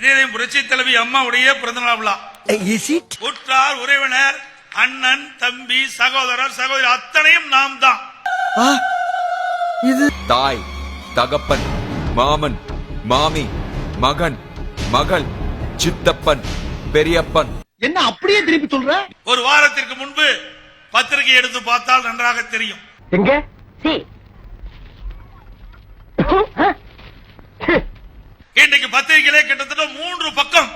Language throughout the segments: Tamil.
இதே புரட்சி தலைவி அம்மாவுடைய பிறந்தநாள் விழா. இஸ் இட் உற்றார் உறவினர் அண்ணன் தம்பி சகோதரர் சகோதரி அத்தனையும் நாம் தான். இது தாய் தகப்பன் மாமன் மாமி மகன் மகள் சித்தப்பன் பெரியப்பன். என்ன அப்படியே திருப்பி சொல்ற? ஒரு வாரத்திற்கு முன்பு பத்திரிகை எடுத்து பார்த்தால் நன்றாக தெரியும். எங்க இன்றைக்கு பத்திரிகையிலே கிட்டத்தட்ட மூன்று பக்கம்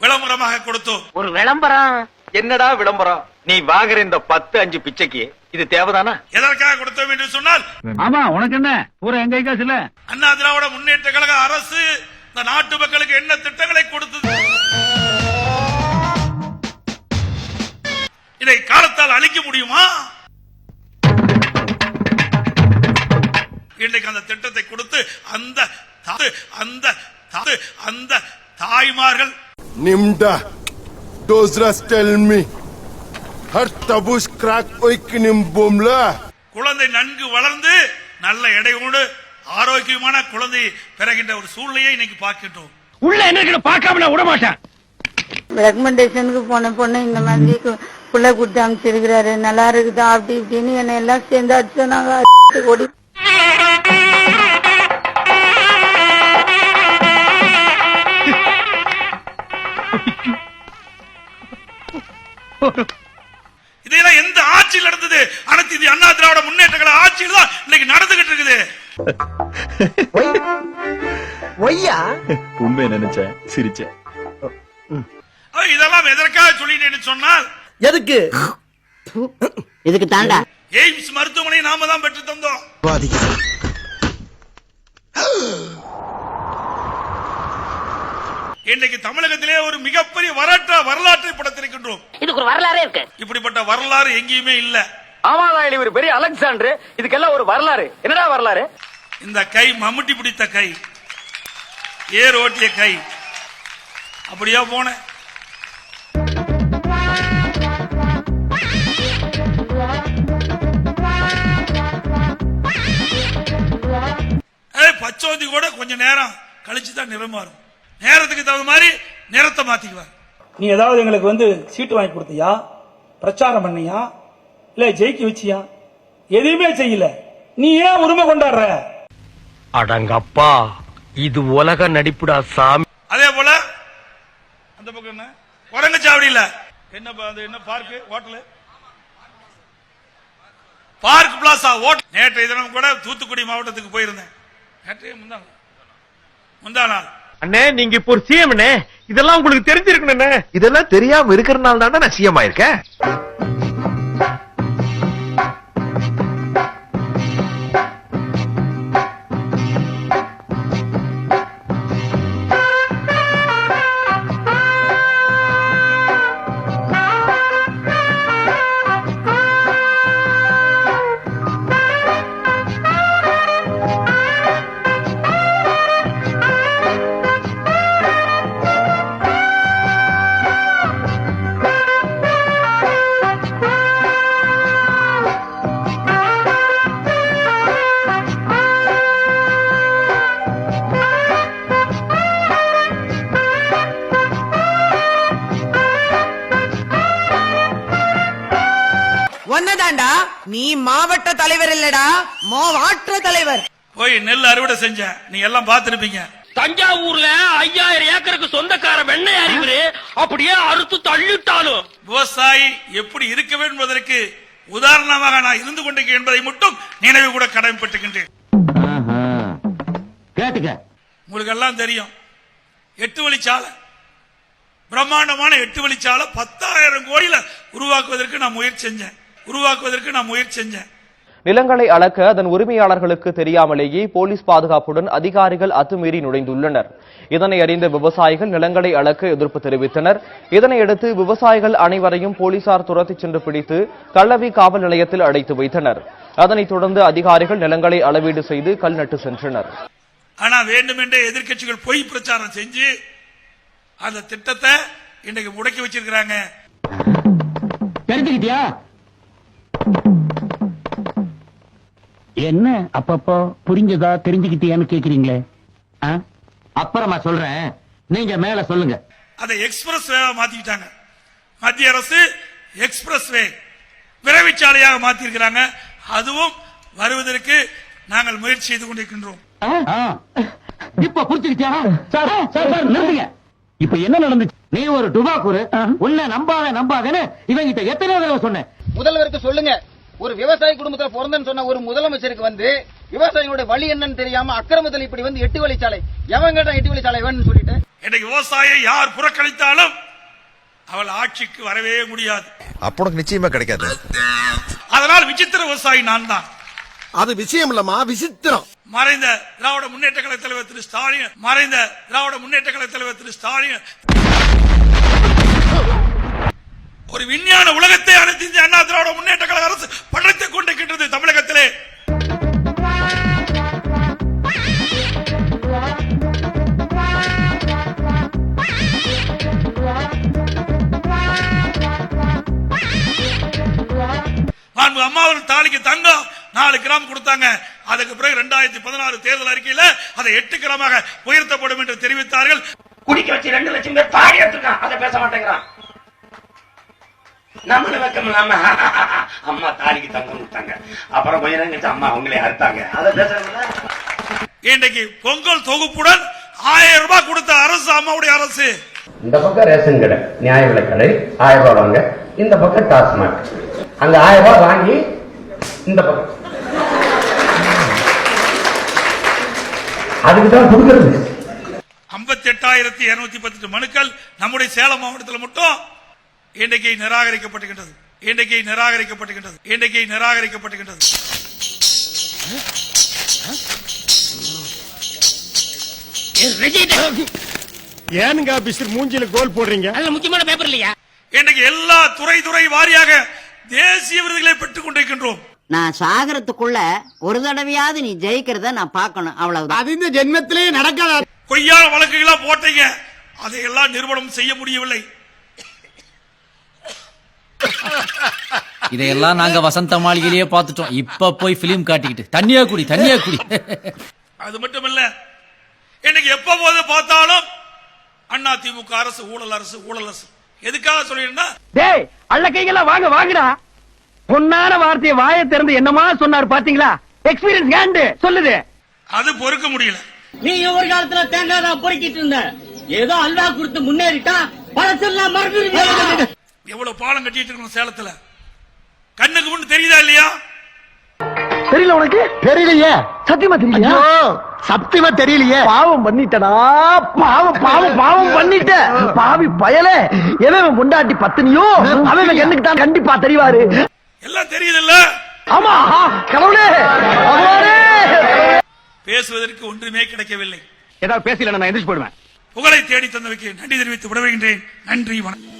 விளம்பரமாக கொடுத்தோம். ஒரு விளம்பரம்? என்னடா விளம்பரம்? நீ வாங்குற இந்த பத்து அஞ்சு பிச்சைக்கு இது தேவைதானா? எதற்காக கொடுத்தோம் என்று சொன்னால் ஆமா உனக்கு என்ன? பூரா எங்க காசு இல்ல அண்ணா திராவிட முன்னேற்ற கழக அரசு இந்த நாட்டு மக்களுக்கு என்ன திட்டங்களை கொடுத்தது? இதை காலத்தால் அழிக்க முடியுமா? இன்றைக்கு அந்த திட்டத்தை கொடுத்து அந்த அந்த அந்த தாய்மார்கள் Nimda. Dozras tell me. Her tabush crack oikinim bomla. குழந்தை நன்கு வளர்ந்து நல்ல எடையோடு ஆரோக்கியமான குழந்தை பிறகின்ற ஒரு சூழ்நிலையை இன்னைக்கு பார்க்கின்றோம் உள்ள என்ன பார்க்காம நான் விட மாட்டேன் ரெக்கமெண்டேஷனுக்கு போன பொண்ணு இந்த மாதிரி புள்ள கொடுத்து அமைச்சிருக்கிறாரு நல்லா இருக்குதா அப்படி இப்படின்னு என்ன எல்லாம் சேர்ந்து அடிச்சு நாங்க ஓடி இதெல்லாம் எந்த ஆட்சியில் நடந்தது? அனைத்து இந்திய அண்ணா திராவிட முன்னேற்ற கழக ஆட்சியில் தான் இன்னைக்கு நடந்துகிட்டு இருக்குது. ஒய்யா? உண்மையை நினைச்சேன் சிரிச்சேன். இதெல்லாம் எதற்காக சொல்லிட்டேன்னு சொன்னால் எதுக்கு? இதுக்கு தாண்டா. எய்ம்ஸ் மருத்துவமனை நாம தான் பெற்று தந்தோம். இன்றைக்கு தமிழகத்திலே ஒரு மிகப்பெரிய வரலாற்ற வரலாற்றை படைத்திருக்கின்றோம் இதுக்கு ஒரு வரலாறே இருக்கு. இப்படிப்பட்ட வரலாறு எங்கேயுமே இல்ல. ஆமாடா இவர் பெரிய அலெக்சாண்டர். இதுக்கெல்லாம் ஒரு வரலாறு. என்னடா வரலாறு? இந்த கை மம்முட்டி பிடித்த கை. ஏர் ஓட்டிய கை. அப்படியா போனேன் பச்சோந்தி கூட கொஞ்ச நேரம் கழிச்சு தான் நிறம் மாறும் நேரத்துக்கு தகுந்த மாதிரி நிறத்தை மாத்திக்குவார். நீ ஏதாவது எங்களுக்கு வந்து சீட்டு வாங்கி கொடுத்தியா? பிரச்சாரம் பண்ணியா? இல்ல ஜெயிக்க வச்சியா? எதுவுமே செய்யல. நீ ஏன் உரிமை கொண்டாடுற? அடங்கப்பா இது உலக நடிப்புடா சாமி. அதே போல அந்த பக்கம் என்ன? குரங்கச்சாவடியில. என்ன பா- அது என்ன பார்க் ஹோட்டல் பார்க் பிளாசா ஓட் நேற்றைய தினம் கூட தூத்துக்குடி மாவட்டத்துக்கு போயிருந்தேன். நேற்றைய முந்தா முந்தா நாள். அண்ணே நீங்க இப்போ ஒரு சிஎம்னே இதெல்லாம் உங்களுக்கு தெரிஞ்சிருக்கணும் இதெல்லாம் தெரியாம இருக்கிறனால தானே நான் சிஎம் ஆயிருக்கேன். நீ மாவட்ட தலைவர் இல்லடா மாவாற்ற தலைவர். போய் நெல் அறுவடை செஞ்சேன் நீங்க எல்லாம் பார்த்திருப்பீங்க. தஞ்சாவூர்ல ஐயாயிரம் ஏக்கருக்கு சொந்தக்கார வெண்ணெய் அறிவுரு அப்படியே அறுத்து தள்ளிட்டாலும். விவசாயி எப்படி இருக்க வேண்டும் என்பதற்கு உதாரணமாக நான் இருந்து கொண்டிருக்கேன் என்பதை மட்டும் நினைவு கூட கடமைப்பட்டுகின்றேன் கேட்டுக்க. உங்களுக்கு எல்லாம் தெரியும். எட்டு வழிச்சாலை பிரம்மாண்டமான எட்டு வழிச்சாலை பத்தாயிரம் கோடியில உருவாக்குவதற்கு நான் முயற்சி செஞ்சேன். உருவாக்குவதற்கு நான் முயற்சி செஞ்சேன். நிலங்களை அளக்க அதன் உரிமையாளர்களுக்கு தெரியாமலேயே போலீஸ் பாதுகாப்புடன் அதிகாரிகள் அத்துமீறி நுழைந்துள்ளனர். இதனை அறிந்த விவசாயிகள் நிலங்களை அளக்க எதிர்ப்பு தெரிவித்தனர். இதனையடுத்து விவசாயிகள் அனைவரையும் போலீசார் துரத்திச் சென்று பிடித்து கள்ளவி காவல் நிலையத்தில் அடைத்து வைத்தனர். அதனைத் தொடர்ந்து அதிகாரிகள் நிலங்களை அளவீடு செய்து கல் நட்டு சென்றனர். ஆனா வேண்டுமென்றே எதிர்க்கட்சிகள் பொய் பிரச்சாரம் செஞ்சு அந்த திட்டத்தை இன்னைக்கு முடக்கி வச்சிருக்கிறாங்க. தெரிஞ்சுக்கிட்டியா? என்ன அப்பப்போ புரிஞ்சதா தெரிஞ்சுக்கிட்டியான்னு கேக்குறீங்களே? ஆ? அப்புறமா சொல்றேன். நீங்க மேல சொல்லுங்க. அதை எக்ஸ்பிரஸ் வேவா மாத்திக்கிட்டாங்க. மத்திய அரசு எக்ஸ்பிரஸ் வே விரைவுச்சாலையாக மாத்திருக்கிறாங்க. அதுவும் வருவதற்கு நாங்கள் முயற்சி செய்து கொண்டிருக்கின்றோம். இப்ப புரிச்சுக்கிட்டியா சார் சார் சார் நிறுத்துங்க. இப்ப என்ன நடந்துச்சு? நீ ஒரு டுபாக்கூரு உன்னை நம்பாத நம்பாதேன்னு இவங்கிட்ட எத்தனை தடவை சொன்னேன். முதல்வருக்கு சொல்லுங்க. ஒரு விவசாய குடும்பத்துல பிறந்தேன்னு சொன்ன ஒரு முதலமைச்சருக்கு வந்து விவசாயியோட வழி என்னன்னு தெரியாம அக்கிரமத்தில் இப்படி வந்து எட்டு வழிச்சாலை எவன் கேட்டா எட்டு வழிச்சாலை வேணும்னு சொல்லிட்டு? இன்னைக்கு விவசாயியை யார் புறக்கணித்தாலும் அவள் ஆட்சிக்கு வரவே முடியாது. அப்ப நிச்சயமா கிடைக்காது. அதனால் விசித்திர விவசாயி நான் தான் அது விஷயம் இல்லம்மா விசித்திரம். மறைந்த திராவிட முன்னேற்ற கழக தலைவர் திரு ஸ்டாலின் மறைந்த திராவிட முன்னேற்ற கழக தலைவர் திரு ஸ்டாலின். விஞ்ஞான உலகத்தை அனைத்து அண்ணா திராவிட முன்னேற்ற கழக அரசு படைத்துக் கொண்டிருக்கின்றது தமிழகத்திலே. நான்கு அம்மாவின் தாலிக்கு தங்கம் நாலு கிராம் கொடுத்தாங்க. அதுக்கு பிறகு ரெண்டாயிரத்தி பதினாறு தேர்தல் அறிக்கையில அதை எட்டு கிராமாக உயர்த்தப்படும் என்று தெரிவித்தார்கள். குடிக்க வச்சு ரெண்டு லட்சம் பேர் தாடி எடுத்துருக்கான் அதை பேச மாட்டேங்கிறான். நம்மள வெக்கம் இல்லாம அம்மா தாலிக்கு தங்கம் கொடுத்தாங்க அப்புறம் கொஞ்ச நேரம் கழிச்சு அம்மா அவங்களே அறுத்தாங்க. அதை பேசுறதுல இன்றைக்கு பொங்கல் தொகுப்புடன் ஆயிரம் ரூபாய் கொடுத்த அரசு அம்மாவுடைய அரசு. இந்த பக்கம் ரேஷன் கடை நியாய விலைக் கடை ஆயிரம் ரூபாய் வாங்க. இந்த பக்கம் டாஸ்மாக். அங்க ஆயிரம் ரூபாய் வாங்கி இந்த பக்கம். அதுக்கு தான் கொடுக்கறது. ஐம்பத்தி எட்டாயிரத்தி இருநூத்தி பத்து மனுக்கள் நம்முடைய சேலம் மாவட்டத்தில் மட்டும் இன்றைக்கு நிராகரிக்கப்பட்டுகின்றது. இன்றைக்கு நிராகரிக்கப்பட்டுகின்றது. இன்றைக்கு நிராகரிக்கப்பட்டுகின்றது. ஏனுங்க பிசிர் மூஞ்சில கோல் போடுறீங்க? முக்கியமான பேப்பர் இல்லையா? இன்றைக்கு எல்லா துறை துறை வாரியாக தேசிய விருதுகளை பெற்றுக் கொண்டிருக்கின்றோம். நான் சாகரத்துக்குள்ள ஒரு தடவையாவது நீ ஜெயிக்கிறத நான் பார்க்கணும். அவ்வளவுதான். அது இந்த ஜென்மத்திலே நடக்காத பொய்யான வழக்குகளா போட்டீங்க. அதையெல்லாம் நிறுவனம் செய்ய முடியவில்லை. இதையெல்லாம் நாங்க வசந்த மாளிகையிலேயே பார்த்துட்டோம். இப்ப போய் பிலிம் காட்டிக்கிட்டு. தண்ணியா குடி தண்ணியா குடி. அது மட்டுமல்ல இன்னைக்கு எப்ப போது பார்த்தாலும் அண்ணா திமுக அரசு ஊழல் அரசு ஊழல் அரசு. எதுக்காக சொல்லிருந்தா டேய் அள்ள கைகளா வாங்க வாங்கடா. பொன்னான வார்த்தையை வாயை திறந்து என்னமா சொன்னார் பாத்தீங்களா? எக்ஸ்பீரியன்ஸ் கேண்டு சொல்லுது. அது பொறுக்க முடியல. நீ ஒரு காலத்துல தேங்காய் தான் பொறுக்கிட்டு இருந்த. ஏதோ அல்வா கொடுத்து முன்னேறிட்டா பழசெல்லாம் மறந்துடுவீங்க எவ்வளவு பாலம் கட்டிட்டு இருக்கணும் சேலத்துல? கண்ணுக்கு முன்னு தெரியுதா இல்லையா? தெரியல உனக்கு? தெரியலையே. சத்தியமா தெரியலையா? சத்தியமா தெரியலையே. பாவம் பண்ணிட்டடா. பாவம் பாவம் பாவம் பண்ணிட்ட. பாவி பயலே. எவன் முண்டாட்டி பத்தினியோ? அவன் எனக்கு தான் கண்டிப்பா தெரிவாரு. எல்லாம் தெரியுது இல்ல ஆமா கடவுளே. பகவானே. பேசுவதற்கு ஒன்றுமே கிடைக்கவில்லை. ஏதாவது பேசல நான் எந்திரிச்சு போயிடுவேன். புகழை தேடி தந்தவைக்கு நன்றி தெரிவித்து விடுகின்றேன் நன்றி வணக்கம்.